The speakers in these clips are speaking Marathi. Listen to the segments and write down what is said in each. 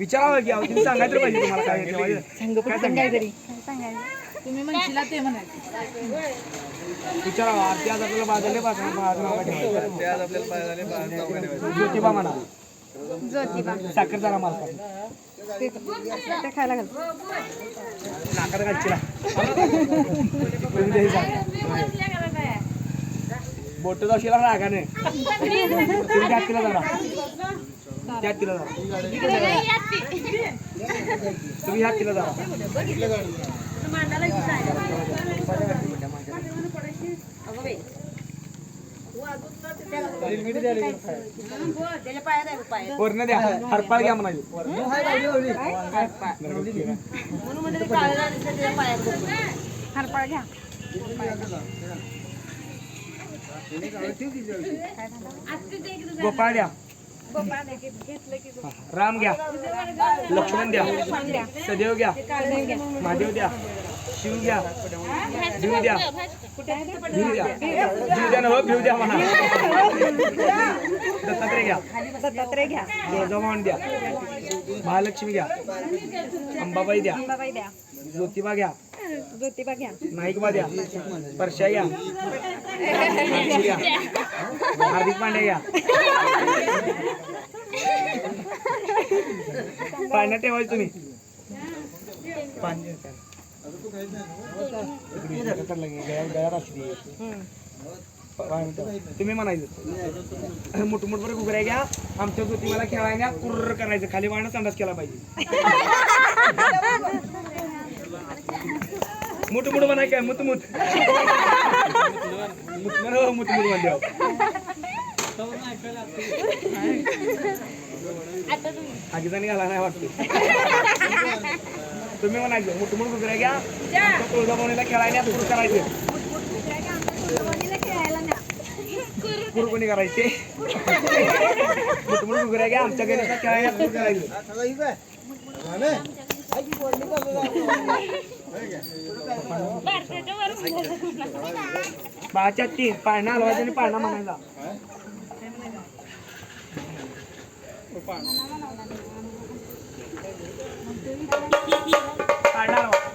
विचारावं की अहो, तुम्ही सांगायचं पाहिजे तुम्हाला काय ठेवायचं काय सांगायचं? तुम्ही म्हणशीला ते म्हणायचं. विचारावं. आरती आज आपल्याला बाजारले नाव ठेवायचं ते आज आपल्याला व्हायचं. ज्योतिबा म्हणा. ज्योतिबा. मालका ते खायला घाल. नाकात घालचिला बोट जाशीला रागाने. तुम्ही त्यात तिला जरा. त्यात तिला तुम्ही ह्यात तिला वरण द्या. हरपाळ घ्या म्हणाली. हरपळ घ्या. गोपाळ द्या राम घ्या. लक्ष्मण द्या. सदैव घ्या. महादेव द्या. शिव घ्या. भिव द्या. भिव द्या. जीव द्या नव भिव द्या म्हणा. दत्तात्रय घ्या. दत्तात्रय घ्या. तुळजाभवानी द्या. महालक्ष्मी घ्या. अंबाबाई द्या. ज्योतिबा घ्या. ज्योतिबा घ्या. माईकमध्ये परशा घ्या हार्दिक पांडे घ्या पाण्यात ठेवायचं तुम्ही. तुम्ही म्हणायचं. मोठ मोठ बरं घुगऱ्या घ्या. आमच्या ज्योती मला खेळायला कुर्र करायचं. खाली वाहनं संडास केला पाहिजे. मुठ मुठ म्हणाय काय? मुत मुत हो मुत मुत म्हणले आगीचा निघाला नाही वाटते. तुम्ही म्हणायचं मुठ मुठ गुजऱ्या घ्या तुळजाभवानीला खेळायला सुरू करायचे. कुर कोणी करायचे? मुठ मुठ गुजऱ्या घ्या आमच्या गणेशला खेळायला सुरू करायचं. बाच्या तीन पाळणा हलवायचा आणि पाळणा म्हणायचा पाळणा हलवा.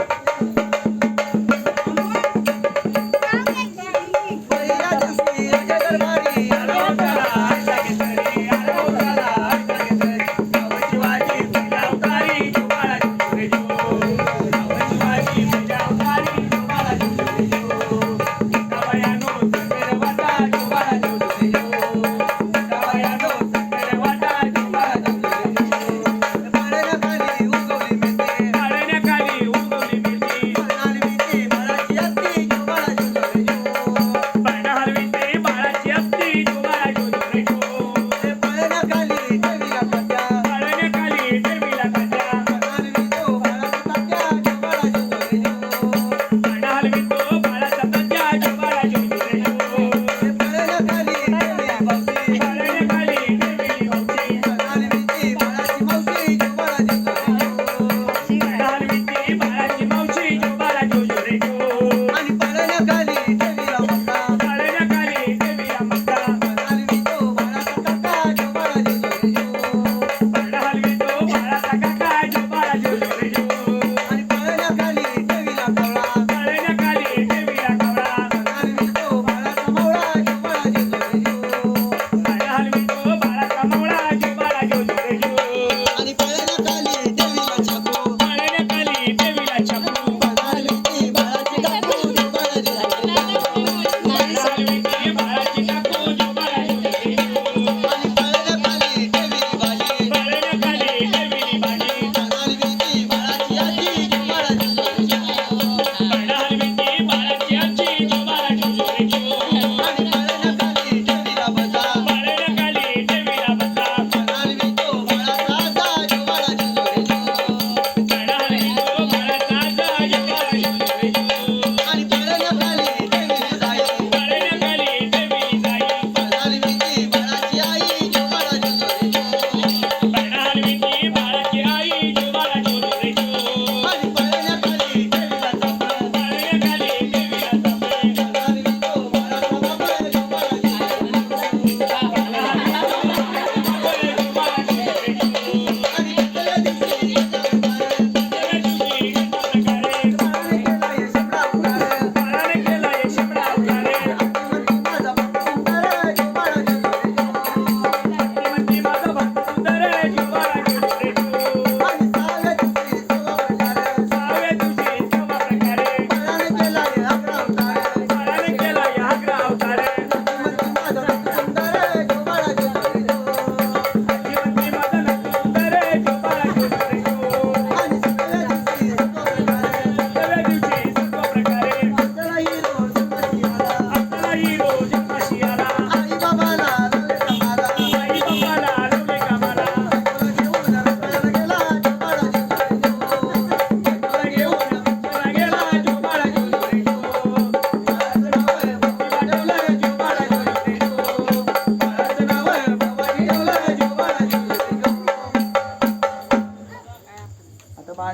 Oh.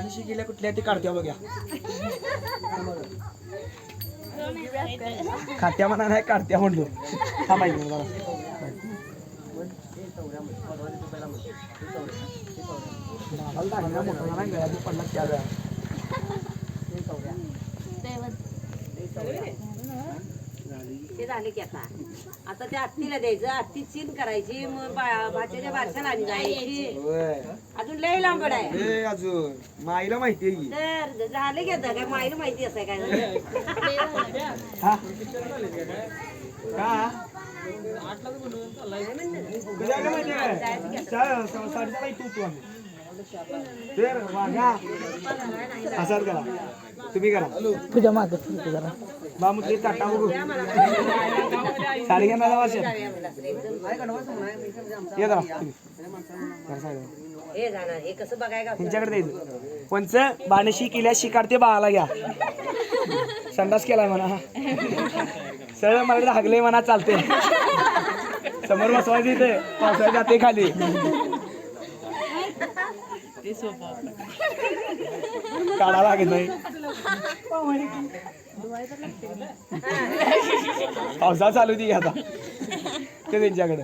बाणशी गेल्या कुठल्या ते काढत्या बघ्या. खात्या म्हणा नाही काढत्या म्हणलो. हा माहिती जरा. नावाला लागला पडला त्या वेळा ते झाले की आता. आता त्या हत्तीला द्यायचं. हत्ती चीन करायची. मग बा- भाच्याच्या बारशाला आणि जायची. अजून लय लांबड आहे. ए अजून. माईला माहिती आहे की. तर झाले की आता. काय माईला माहिती असं काय झालं. हा. का? कधी आलं माहिती आहे काय? सा- सा- साडेसहाला इथं होतो आम्ही. असाच करा. तुम्ही करा. तुझ्या माग जरा. बघू. साडी वाशा ये जरा. तुमच्याकडे द्यायचं पंच बाणशी केल्या शिकारते बाळाला घ्या. संडास केलाय म्हणा. सरळ मला हागले म्हणा चालते समोर बसवायचं इथे. पावसाळ्यात जाते खाली. काढा लागत नाही पावसाळा चालू ती आता. ते त्यांच्याकडे.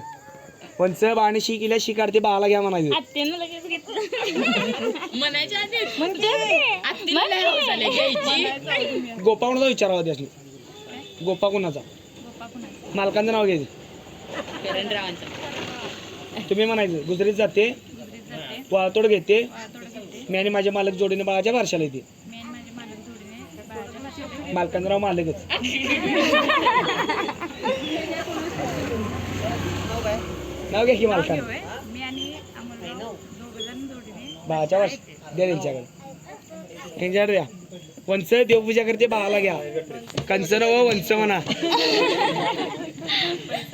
पंच बाणशी केल्या शिकारते बाळाला घ्या म्हणायचं. आत्यानं लगेच घेतलं. म्हणायच्या आधी. आत्तीला लय हौस आली. घ्यायची. गोपा कोणाचा विचारावा त्यासनी. गोपा कोणाचा? मालकांचं नाव घ्यायचं. तुम्ही म्हणायचं गुजरीत जाते वाळतोड घेते. मी आणि माझे मालक जोडीने बाळाच्या बारशाला येते. मालकांचं नाव मालकच. नाव घ्या की मालकान. बाळाच्या वर्ष द्या त्यांच्याकडे. त्यांच्याकडे द्या. वंच देवपूजा करते बाळाला घ्या. कंचन व वंच म्हणा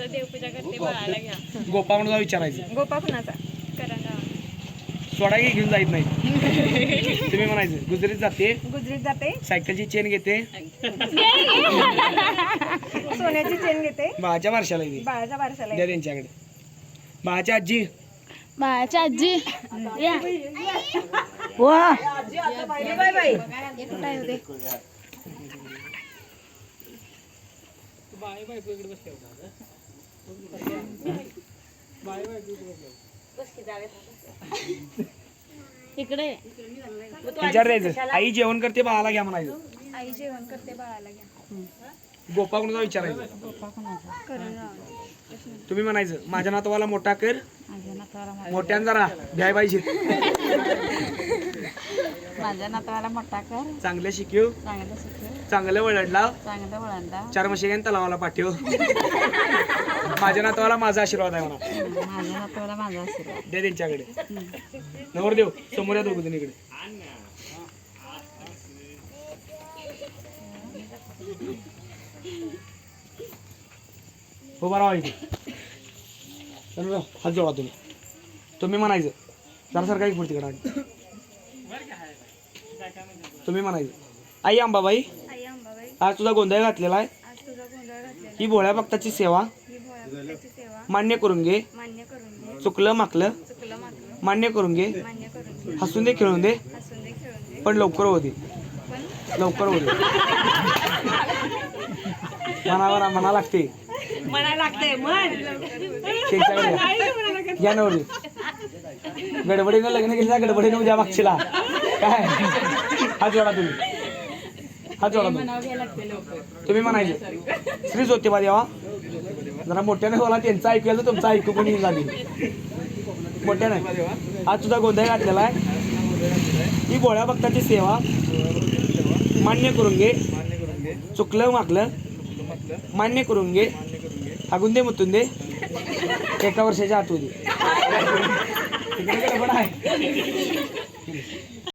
देवपूजा करते बाळाला घ्या. गोपा म्हणून विचारायचं. गोपा कुणाचा सोडा की घेऊन जायत नाही. तुम्ही म्हणायचं गुजरीत जाते गुजरीत जाते. सायकलची चेन घेते. सोन्याची चेन घेते. बाळाच्या वर्षाला येते. बाळाच्या बारशाला द्या त्यांच्याकडे. बाळाच्या आजी. बाळाच्या आजी. या. बाय बाय इकडे. द्यायचं आई जेवण करते बाळाला घ्या म्हणायचं. आई जेवण करते बाळाला घ्या. गोपा कोणाचा विचारायचं. तुम्ही म्हणायचं माझ्या नातवाला मोठा कर. मोठ्यान जरा घ्याय पाहिजे. माझ्या नातवाला मोठा कर. चांगलं शिकव. चांगलं शिकव. चांगलं वळणला. चार म्हशी घेऊन तलावाला पाठव. माझ्या नातवाला माझा आशीर्वाद आहे म्हणा. माझ्या नातवाला माझा आशीर्वाद. द्या त्यांच्याकडे. नवर देव समोर या दोघ इकडे हो बरा इथे. हात जोडा तुम्ही. तुम्ही म्हणायचं. जरा सारखा एक पुढची कडा तुम्ही म्हणायचं. आई अंबाबाई आज तुझा गोंधळ घातलेला आहे? आज तुझा गोंधळ घातलेला ही भोळ्या भक्ताची सेवा. ही भोळ्या त्याची सेवा. मान्य करून घे. मान्य करून घे. चुकलं माकलं. चुकलं मान्य करून घे. मान्य करून घे. हसून दे खेळून दे. हसून दे खेळून दे. पण लवकर होते पण? लवकर होते मनावर लागते. म्हण घ्या नवरी. गडबडीनं लग्न केलं गडबडीनं उद्या मागशीला. काय? हात जोडा तुम्ही. हात जोडा तुम्ही तुम्ही म्हणायचं. श्री ज्योतिबा देवा जरा मोठ्याने बोला त्यांचं ऐकूया तुमचं ऐकू पण येईल झाली मोठ्याने. आज तुझा गोंधळ घातलेला आहे. ही गोळ्या भक्ताची सेवा. मान्य करून घे. चुकलं मागलं. मान्य करून घे. हागून दे मुतून दे. एका वर्षाच्या आतू दे तिकडे गडबड आहे.